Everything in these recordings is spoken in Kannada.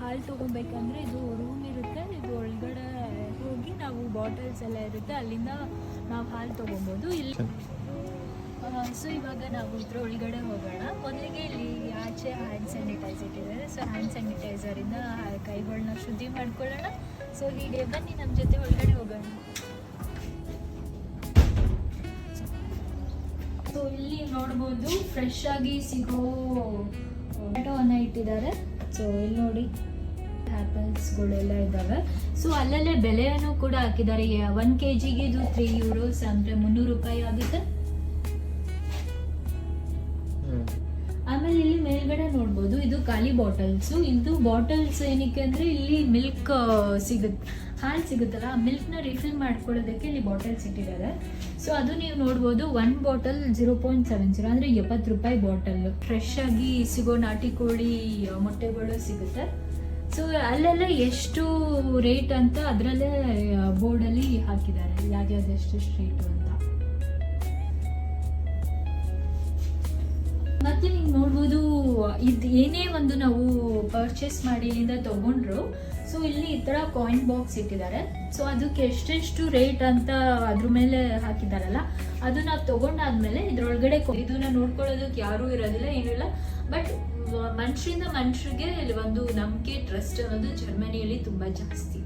ಹಾಲು ತೊಗೊಬೇಕಂದ್ರೆ ಇದು ರೂಮ್ ಇರುತ್ತೆ. ಇದು ಒಳಗಡೆ ಹೋಗಿ ನಾವು ಬಾಟಲ್ಸ್ ಎಲ್ಲ ಇರುತ್ತೆ. ಅಲ್ಲಿಂದ ನಾವು ಹಾಲು ತೊಗೊಬೋದು. ಇಲ್ಲಿ ಸೊ ಇವಾಗ ನಾವು ಇದ್ರ ಒಳಗಡೆ ಹೋಗೋಣ. ಮೊದಲಿಗೆ ಇಲ್ಲಿ ಆಚೆ ಹ್ಯಾಂಡ್ ಸ್ಯಾನಿಟೈಸ್ ಇಟ್ಟಿದ್ದಾರೆ ಸೊ ಹ್ಯಾಂಡ್ ಸ್ಯಾನಿಟೈಸರಿಂದ ಕೈಗಳನ್ನ ಶುದ್ಧಿ ಮಾಡ್ಕೊಳ್ಳೋಣ. ಸೊ ಹೀಗೆ ಬನ್ನಿ ನಮ್ಮ ಜೊತೆ ಒಳಗಡೆ ಹೋಗೋಣ. ಸೊ ಇಲ್ಲಿ ನೋಡ್ಬೋದು ಫ್ರೆಶ್ ಆಗಿ ಸಿಗೋ ಟೊಮೆಟೋವನ್ನು ಇಟ್ಟಿದ್ದಾರೆ. ಸೊ ಇಲ್ಲಿ ನೋಡಿ ಆ್ಯಪಲ್ಸ್ಗಳೆಲ್ಲ ಇದ್ದಾವೆ. ಸೊ ಅಲ್ಲಲ್ಲೇ ಬೆಲೆಯನ್ನು ಕೂಡ ಹಾಕಿದ್ದಾರೆ. ಒನ್ ಕೆ ಜಿಗೆ ಇದು ತ್ರೀ ಯೂರೋಸ್ ಅಂದರೆ ಮುನ್ನೂರು ರೂಪಾಯಿ ಆಗುತ್ತೆ. ಆಮೇಲೆ ಇಲ್ಲಿ ಮೇಲ್ಗಡೆ ನೋಡ್ಬೋದು, ಇದು ಖಾಲಿ ಬಾಟಲ್ಸ್ ಇದು ಬಾಟಲ್ಸ್ ಏನಕ್ಕೆ ಅಂದ್ರೆ ಇಲ್ಲಿ ಮಿಲ್ಕ್ ಸಿಗುತ್ತೆ ಹಾಲು ಸಿಗುತ್ತಲ್ಲ, ಆ ಮಿಲ್ಕ್ನ ರಿಫಿಲ್ ಮಾಡ್ಕೊಳ್ಳೋದಕ್ಕೆ ಇಲ್ಲಿ ಬಾಟಲ್ಸ್ ಇಟ್ಟಿದ್ದಾರೆ. ಸೊ ಅದು ನೀವು ನೋಡ್ಬೋದು one bottle zero point seven zero ಅಂದರೆ ಎಪ್ಪತ್ತು ರೂಪಾಯಿ ಬಾಟಲ್ ಫ್ರೆಶ್ ಆಗಿ ಸಿಗೋ ನಾಟಿ ಕೋಳಿ ಮೊಟ್ಟೆಗಳು ಸಿಗುತ್ತೆ. ಸೊ ಅಲ್ಲೆಲ್ಲ ಎಷ್ಟು ರೇಟ್ ಅಂತ ಅದರಲ್ಲೇ ಬೋರ್ಡಲ್ಲಿ ಹಾಕಿದ್ದಾರೆ. ಯಾವ್ಯಾವ್ದು ಎಷ್ಟು ರೇಟು ಅಂತ. ಮತ್ತೆ ನೀವು ನೋಡ್ಬೋದು, ಇದು ಏನೇ ಒಂದು ನಾವು ಪರ್ಚೇಸ್ ಮಾಡಿ ಇಲ್ಲಿಂದ ತಗೊಂಡ್ರು ಸೊ ಇಲ್ಲಿ ಈ ಥರ ಕಾಯಿನ್ ಬಾಕ್ಸ್ ಇಟ್ಟಿದ್ದಾರೆ ಸೊ ಅದಕ್ಕೆ ಎಷ್ಟೆಷ್ಟು ರೇಟ್ ಅಂತ ಅದ್ರ ಮೇಲೆ ಹಾಕಿದ್ದಾರಲ್ಲ ಅದು ನಾವು ತೊಗೊಂಡಾದ್ಮೇಲೆ ಇದ್ರೊಳಗಡೆ ಇದನ್ನ ನೋಡ್ಕೊಳ್ಳೋದಕ್ಕೆ ಯಾರೂ ಇರೋದಿಲ್ಲ ಏನಿಲ್ಲ ಬಟ್ ಮನುಷ್ಯರಿಂದ ಮನುಷ್ಯರಿಗೆ ಇಲ್ಲಿ ಒಂದು ನಂಬಿಕೆ ಟ್ರಸ್ಟ್ ಅನ್ನೋದು ಜರ್ಮನಿಯಲ್ಲಿ ತುಂಬ ಜಾಸ್ತಿ.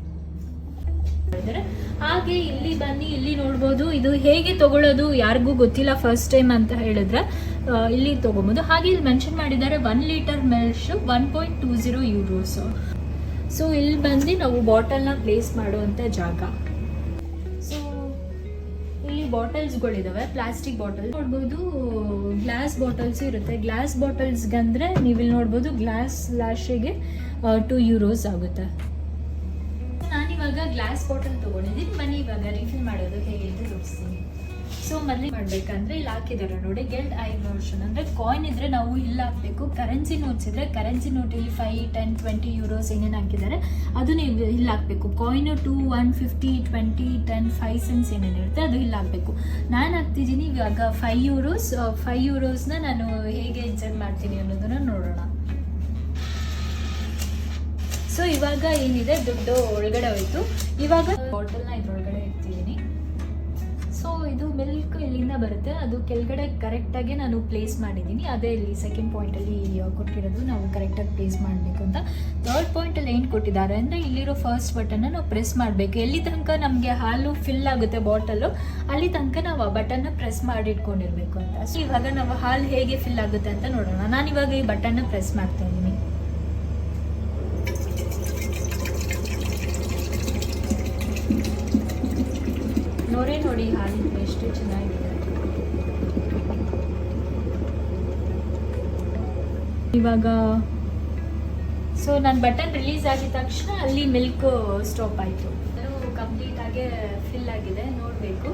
ಹಾಗೆ ಇಲ್ಲಿ ಬನ್ನಿ, ಇಲ್ಲಿ ನೋಡ್ಬೋದು. ಇದು ಹೇಗೆ ತಗೊಳ್ಳೋದು ಯಾರಿಗೂ ಗೊತ್ತಿಲ್ಲ ಫಸ್ಟ್ ಟೈಮ್ ಅಂತ ಹೇಳಿದ್ರೆ ಇಲ್ಲಿ ತಗೊಬೋದು. ಹಾಗೆ ಇಲ್ಲಿ ಮೆನ್ಷನ್ ಮಾಡಿದ್ದಾರೆ one litre ಮೆಲ್ಶು one point two zero euros so ಇಲ್ಲಿ ಬಂದು ನಾವು ಬಾಟಲ್ನ ಪ್ಲೇಸ್ ಮಾಡುವಂಥ ಜಾಗ. ಸೊ ಇಲ್ಲಿ ಬಾಟಲ್ಸ್ಗಳಿದಾವೆ ಪ್ಲಾಸ್ಟಿಕ್ ಬಾಟಲ್ ನೋಡ್ಬೋದು ಗ್ಲಾಸ್ ಬಾಟಲ್ಸ್ ಇರುತ್ತೆ. ಗ್ಲಾಸ್ ಬಾಟಲ್ಸ್ಗಂದ್ರೆ ನೀವು ಇಲ್ಲಿ ನೋಡ್ಬೋದು ಗ್ಲಾಸ್ ಲಾಶಿಗೆ ಟೂ ಯೂರೋಸ್ ಆಗುತ್ತೆ. ನಾನಿವಾಗ ಗ್ಲಾಸ್ ಬಾಟಲ್ ತೊಗೊಂಡಿದ್ದೀನಿ. ಬನ್ನಿ, ಇವಾಗ ರಿಫಿಲ್ ಮಾಡೋದು ಹೇಗೆ ಅಂತ ತೋರಿಸ್ತೀನಿ. ಸೊ ಮೊದಲೇ ಮಾಡಬೇಕಂದ್ರೆ ಇಲ್ಲಿ ಹಾಕಿದ್ದಾರೆ ನೋಡಿ ಗೆಲ್ಡ್ ಐ ವರ್ಷನ್ ಅಂದರೆ ಕಾಯಿನ್ ಇದ್ರೆ ನಾವು ಇಲ್ಲಿ ಹಾಕಬೇಕು. ಕರೆನ್ಸಿ ನೋಟ್ಸ್ ಇದ್ರೆ ಕರೆನ್ಸಿ ನೋಟ್ ಇಲ್ಲಿ ಫೈವ್ ಟೆನ್ ಟ್ವೆಂಟಿ ಯೂರೋಸ್ ಏನೇನು ಹಾಕಿದ್ದಾರೆ ಅದು ನೀವು ಇಲ್ಲಿ ಹಾಕಬೇಕು. Coin two one fifty twenty ten five cents ಏನೇನು ಇರುತ್ತೆ, ಅದು ಇಲ್ಲಿ ಹಾಕಬೇಕು. ನಾನು ಹಾಕ್ತಿದ್ದೀನಿ ಇವಾಗ ಫೈವ್ ಯೂರೋಸ್ ಫೈವ್ ಯೂರೋಸ್ನ ನಾನು ಹೇಗೆ ಇನ್ಸರ್ಟ್ ಮಾಡ್ತೀನಿ ಅನ್ನೋದನ್ನ ನೋಡೋಣ. ಸೊ ಇವಾಗ ಏನಿದೆ? ದುಡ್ಡು ಒಳಗಡೆ ಹೋಯ್ತು. ಇವಾಗ ಬಾಟಲ್ನ ಇದ್ರೊಳಗಡೆ ಇಡ್ತಿದ್ದೀನಿ ಸೊ ಇದು ಮಿಲ್ಕ್ ಇಲ್ಲಿಂದ ಬರುತ್ತೆ. ಅದು ಕೆಳಗಡೆ ಕರೆಕ್ಟಾಗಿ ನಾನು ಪ್ಲೇಸ್ ಮಾಡಿದ್ದೀನಿ. ಅದೇ ಇಲ್ಲಿ ಸೆಕೆಂಡ್ ಪಾಯಿಂಟಲ್ಲಿ ಕೊಟ್ಟಿರೋದು. ನಾವು ಕರೆಕ್ಟಾಗಿ ಪ್ಲೇಸ್ ಮಾಡಬೇಕು ಅಂತ. ಥರ್ಡ್ ಪಾಯಿಂಟಲ್ಲಿ ಏನು ಕೊಟ್ಟಿದ್ದಾರೆ ಅಂದರೆ, ಇಲ್ಲಿರೋ ಫಸ್ಟ್ ಬಟನ್ನ ನಾವು ಪ್ರೆಸ್ ಮಾಡಬೇಕು. ಎಲ್ಲಿ ತನಕ ನಮಗೆ ಹಾಲು ಫಿಲ್ ಆಗುತ್ತೆ ಬಾಟಲು ಅಲ್ಲಿ ತನಕ ನಾವು ಆ ಬಟನ್ನ ಪ್ರೆಸ್ ಮಾಡಿ ಇಟ್ಕೊಂಡಿರ್ಬೇಕು ಅಂತ. ಸೊ ಇವಾಗ ನಾವು ಹಾಲು ಹೇಗೆ ಫಿಲ್ ಆಗುತ್ತೆ ಅಂತ ನೋಡೋಣ. ನಾನು ಇವಾಗ ಈ ಬಟನ್ನ ಪ್ರೆಸ್ ಮಾಡ್ತಾ ಇದ್ದೀನಿ. ನೋಡಿ ಹಾಲಿನ ಎಷ್ಟು ಚೆನ್ನಾಗಿದೆ. ಇವಾಗ ಸೊ ನನ್ನ ಬಟನ್ ರಿಲೀಸ್ ಆಗಿದ ತಕ್ಷಣ ಅಲ್ಲಿ ಮಿಲ್ಕ್ ಸ್ಟಾಪ್ ಆಯಿತು. ಕಂಪ್ಲೀಟ್ ಆಗಿ ಫಿಲ್ ಆಗಿದೆ, ನೋಡಬೇಕು.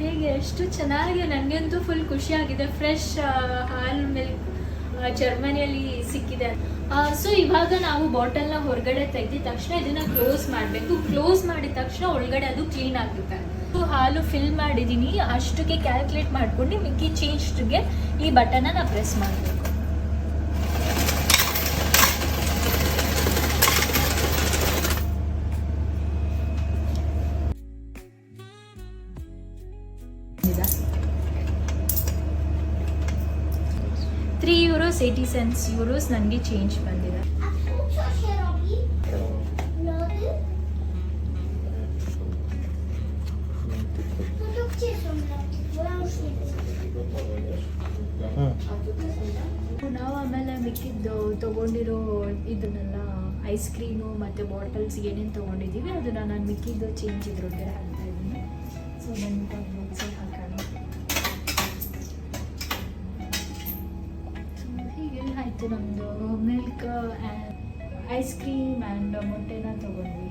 ಹೇಗೆ ಎಷ್ಟು ಚೆನ್ನಾಗಿ ನನಗಂತೂ ಫುಲ್ ಖುಷಿಯಾಗಿದೆ ಫ್ರೆಶ್ ಹಾಲು ಮಿಲ್ಕ್ ಜರ್ಮನಿಯಲ್ಲಿ ಸಿಕ್ಕಿದೆ. ಸೊ ಇವಾಗ ನಾವು ಬಾಟಲ್ನ ಹೊರಗಡೆ ತೆಗೆದ ತಕ್ಷಣ ಇದನ್ನ ಕ್ಲೋಸ್ ಮಾಡಬೇಕು. ಕ್ಲೋಸ್ ಮಾಡಿದ ತಕ್ಷಣ ಒಳಗಡೆ ಅದು ಕ್ಲೀನ್ ಆಗುತ್ತೆ ಹಾಲು ಫಿಲ್ ಮಾಡಿದ್ದೀನಿ ಅಷ್ಟಕ್ಕೆ ಕ್ಯಾಲ್ಕುಲೇಟ್ ಮಾಡ್ಕೊಂಡು ಮಿಕ್ಕಿ ಚೇಂಜ್ಗೆ ಈ ಬಟನ್ನ ನಾನು ಪ್ರೆಸ್ ಮಾಡಬೇಕು. Three euros eighty cents euros ನನಗೆ ಚೇಂಜ್ ಬಂದಿದೆ. ಮಿಕ್ಕಿದ್ದು ತೊಗೊಂಡಿರೋ ಇದನ್ನೆಲ್ಲ ಐಸ್ ಕ್ರೀಮು ಮತ್ತು ಬಾಟಲ್ಸ್ ಏನೇನು ತೊಗೊಂಡಿದ್ದೀವಿ, ಅದನ್ನು ನಾನು ಮಿಕ್ಕಿದ್ದು ಚೇಂಜ್ ಇದ್ರೊಳಗಡೆ ಹಾಕ್ತಾ ಇದ್ದೀನಿ. ಸೊ ನನ್ನ ಬಾಕ್ಸಲ್ಲಿ ಹಾಕೋಣ. ಹೀಗೆ ಆಯಿತು ನಮ್ಮದು ಮಿಲ್ಕ್ ಐಸ್ ಕ್ರೀಮ್ ಆ್ಯಂಡ್ ಮೊಟ್ಟೆನ ತೊಗೊಂಡ್ವಿ.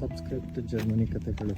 ಸಬ್ಸ್ಕ್ರೈಬ್ ಟು ಜರ್ಮನಿ ಕಥೆಗಳು.